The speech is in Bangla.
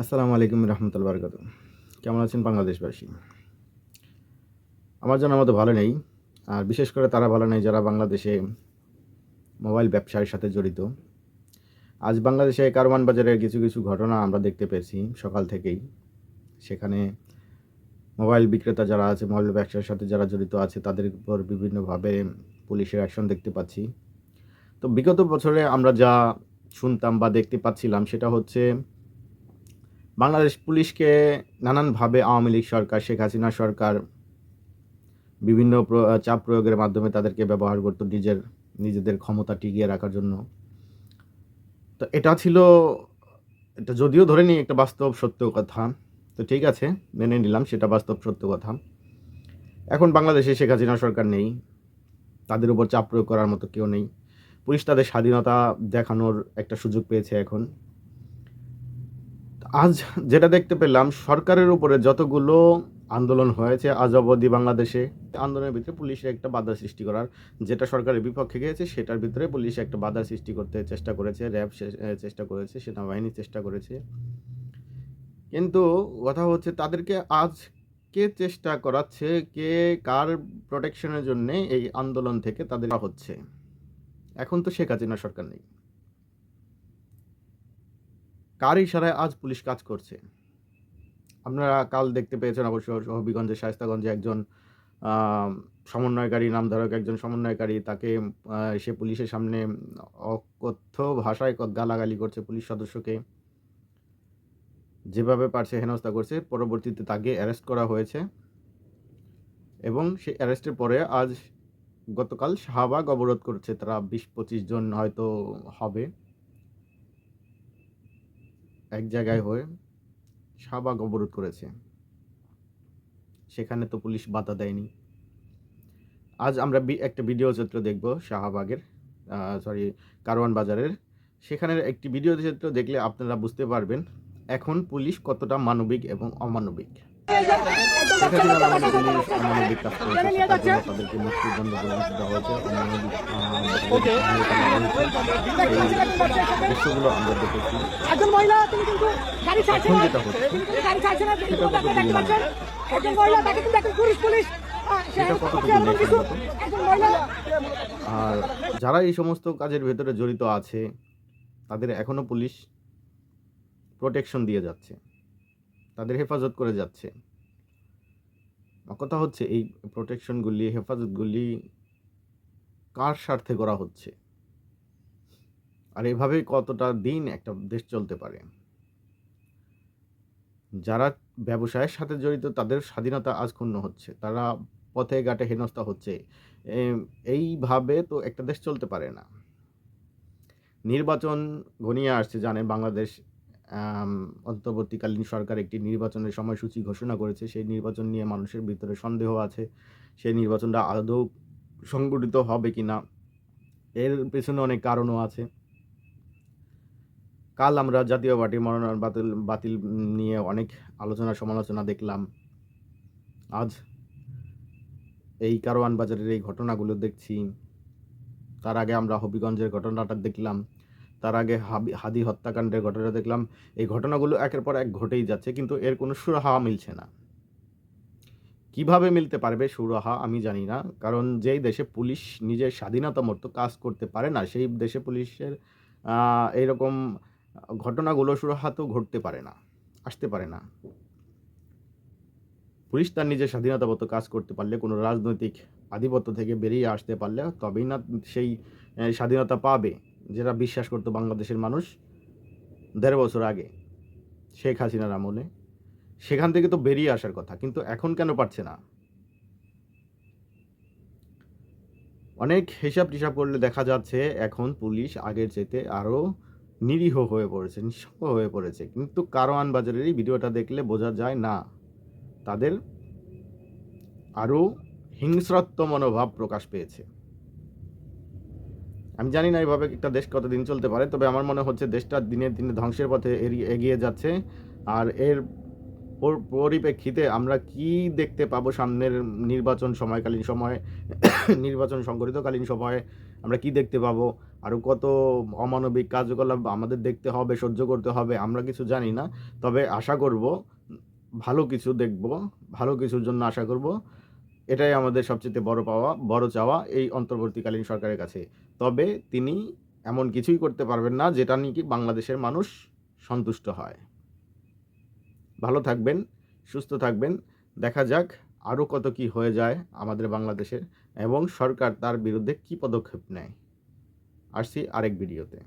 আসসালামু আলাইকুম রহমতুল্লা বরকাত। কেমন আছেন বাংলাদেশবাসী? আমার জন্য মতো ভালো নেই, আর বিশেষ করে তারা ভালো নেই যারা বাংলাদেশে মোবাইল ব্যবসার সাথে জড়িত। আজ বাংলাদেশে কারওয়ান বাজারের কিছু কিছু ঘটনা আমরা দেখতে পেয়েছি সকাল থেকেই। সেখানে মোবাইল বিক্রেতা যারা আছে, মোবাইল ব্যবসার সাথে যারা জড়িত আছে, তাদের উপর বিভিন্নভাবে পুলিশের অ্যাকশন দেখতে পাচ্ছি। তো বিগত বছরে আমরা যা শুনতাম বা দেখতে পাচ্ছিলাম, সেটা হচ্ছে বাংলাদেশ পুলিশকে নানানভাবে আওয়ামী লীগ সরকার, শেখ হাসিনা সরকার বিভিন্ন চাপ প্রয়োগের মাধ্যমে তাদেরকে ব্যবহার করতো নিজের, নিজেদের ক্ষমতা টিকিয়ে রাখার জন্য। তো এটা ছিল, এটা যদিও ধরে নিই একটা বাস্তব সত্য কথা, তো ঠিক আছে, মেনে নিলাম সেটা বাস্তব সত্য কথা। এখন বাংলাদেশে শেখ হাসিনা সরকার নেই, তাদের উপর চাপ প্রয়োগ করার মতো কেউ নেই। পুলিশ তাদের স্বাধীনতা দেখানোর একটা সুযোগ পেয়েছে এখন। আজ যেটা দেখতে পেলাম, সরকারের উপরে যতগুলো আন্দোলন হয়েছে, আজ অবধি বাংলাদেশে, আন্দোলনের ভিতরে পুলিশের একটা বাধা সৃষ্টি করার, যেটা সরকারের বিপক্ষে গিয়েছে, সেটার ভিতরে পুলিশ একটা বাধা সৃষ্টি করতে চেষ্টা করেছে, র্যাব চেষ্টা করেছে সেনাবাহিনী চেষ্টা করেছে। কিন্তু কথা হচ্ছে, তাদেরকে আজ কে চেষ্টা করাচ্ছে, কে কার প্রোটেকশনের জন্যে এই আন্দোলন থেকে তাদের হচ্ছে? এখন তো শেখ হাসিনা সরকার নেই। কার ইশারায় আজ পুলিশ কাজ করছে? আপনারা কাল দেখতে পেয়েছেন অবশ্য হবিগঞ্জের শায়স্তাগঞ্জে একজন সমন্বয়কারী, নামধারক একজন সমন্বয়কারী, তাকে সে পুলিশের সামনে অকথ্য ভাষায় গালাগালি করছে পুলিশ সদস্যকে। যেভাবে পারছে হেনস্থা করছে, পরবর্তীতে তাকে অ্যারেস্ট করা হয়েছে। এবং সেই অ্যারেস্টের পরে আজ গতকাল শাহবাগ অবরোধ করছে, তারা বিশ পঁচিশ জন হয়তো হবে। এক জায়গায় হয়ে শাহবাগ অবরোধ করেছে। সেখানে তো পুলিশ বাধা দেয়নি। আজ আমরা একটা ভিডিও চিত্র দেখব শাহবাগের সরি কারওয়ান বাজারের। সেখানের একটি ভিডিও চিত্র দেখলে আপনারা বুঝতে পারবেন এখন পুলিশ কতটা মানবিক এবং অমানবিক। তাদেরকে মৃত্যুদণ্ড দেওয়া হয়েছে অমানবিক দৃশ্যগুলো আমরা দেখেছি। একজন মহিলা তিনি কিন্তু গাড়ি ছাড়ছে এখন না। তিনি কিন্তু গাড়ি ছাড়ছে না তিনি কিন্তু দেখতে পাচ্ছেন। একজন মহিলা তাকে কিন্তু পুলিশ। পুলিশ আর যারা এই সমস্ত কাজের ভেতরে জড়িত আছে তাদের এখনও পুলিশ প্রোটেকশন দিয়ে যাচ্ছে। তাদের হেফাজত করে যাচ্ছে। কথা হচ্ছে এই প্রোটেকশনগুলি হেফাজতগুলি কার স্বার্থে করা হচ্ছে? আর এভাবে কতটা দিন একটা দেশ চলতে পারে? যারা ব্যবসায়ের সাথে জড়িত, তাদের স্বাধীনতা আজ ক্ষুণ্ণ হচ্ছে। তারা পথে ঘাটে হেনস্থা হচ্ছে। এইভাবে তো একটা দেশ চলতে পারে না। নির্বাচন ঘনিয়ে আসছে, জানেন বাংলাদেশ অন্তর্বর্তীকালীন সরকার একটি নির্বাচনের সময়সূচি ঘোষণা করেছে। সেই নির্বাচন নিয়ে মানুষের ভিতরে সন্দেহ আছে। সেই নির্বাচনটা আদৌ সংগঠিত হবে কি না, এর পেছনে অনেক কারণও আছে। কাল আমরা জাতীয় পার্টির মনোনয়ন বাতিল বাতিল নিয়ে অনেক আলোচনা সমালোচনা দেখলাম। আজ এই কারওয়ান বাজারের এই ঘটনাগুলো দেখছি। তার আগে আমরা হবিগঞ্জের ঘটনাটা দেখলাম। তার আগে হাবি- হাদি হত্যাকাণ্ডের ঘটনা দেখলাম। এই ঘটনাগুলো একের পর এক ঘটেই যাচ্ছে, কিন্তু এর কোনো সুরাহা মিলছে না। কীভাবে মিলতে পারবে সুরাহা আমি জানি না। কারণ যেই দেশে পুলিশ নিজের স্বাধীনতা মতো কাজ করতে পারে না, সেই দেশে পুলিশের এইরকম ঘটনাগুলো সুরাহা তো ঘটতে পারে না, আসতে পারে না। পুলিশ তার নিজের স্বাধীনতা মতো কাজ করতে পারলে, কোনো রাজনৈতিক আধিপত্য থেকে বেরিয়ে আসতে পারলে, তবেই না সেই স্বাধীনতা পাবে। যেটা বিশ্বাস করতো বাংলাদেশের মানুষ, দেড় বছর আগে, শেখ হাসিনার আমলে। সেখান থেকে তো বেরিয়ে আসার কথা, কিন্তু এখন কেন পারছে না? অনেক হিসাব টিসাব করলে দেখা যাচ্ছে এখন পুলিশ আগের চাইতে আরও নিরীহ হয়ে পড়েছে, নিঃসঙ্গ হয়ে পড়েছে। কিন্তু কারওয়ান বাজারের এই ভিডিওটা দেখলে বোঝা যায় না, তাদের আরও হিংস্রত্ব মনোভাব প্রকাশ পেয়েছে। আমি জানি না এইভাবে একটা দেশ কতদিন চলতে পারে, তবে আমার মনে হচ্ছে দেশটা দিনে দিনে ধ্বংসের পথে এগিয়ে যাচ্ছে, আর এর পর- পরিপ্রেক্ষিতে আমরা কি দেখতে পাবো সামনের নির্বাচন সময়কালীন সময়ে, নির্বাচন সংগঠিতকালীন সময়ে আমরা কি দেখতে পাবো? আরও কত অমানবিক কার্যকলাপ আমাদের দেখতে হবে, সহ্য করতে হবে, আমরা কিছু জানি না। তবে আশা করব, ভালো কিছু দেখব, ভালো কিছুর জন্য আশা করব, এটাই আমাদের সবচেয়ে বড় পাওয়া, বড় চাওয়া এই অন্তর্বর্তীকালীন সরকারের কাছে। তবে তিনি এমন কিছুই করতে পারবেন না, যেটা নিয়ে কি বাংলাদেশের মানুষ সন্তুষ্ট হয়। ভালো থাকবেন, সুস্থ থাকবেন। দেখা যাক আরও কত কি হয়ে যায় আমাদের বাংলাদেশের এবং সরকার তার বিরুদ্ধে কি পদক্ষেপ নেয়। আসছি আরেক ভিডিওতে।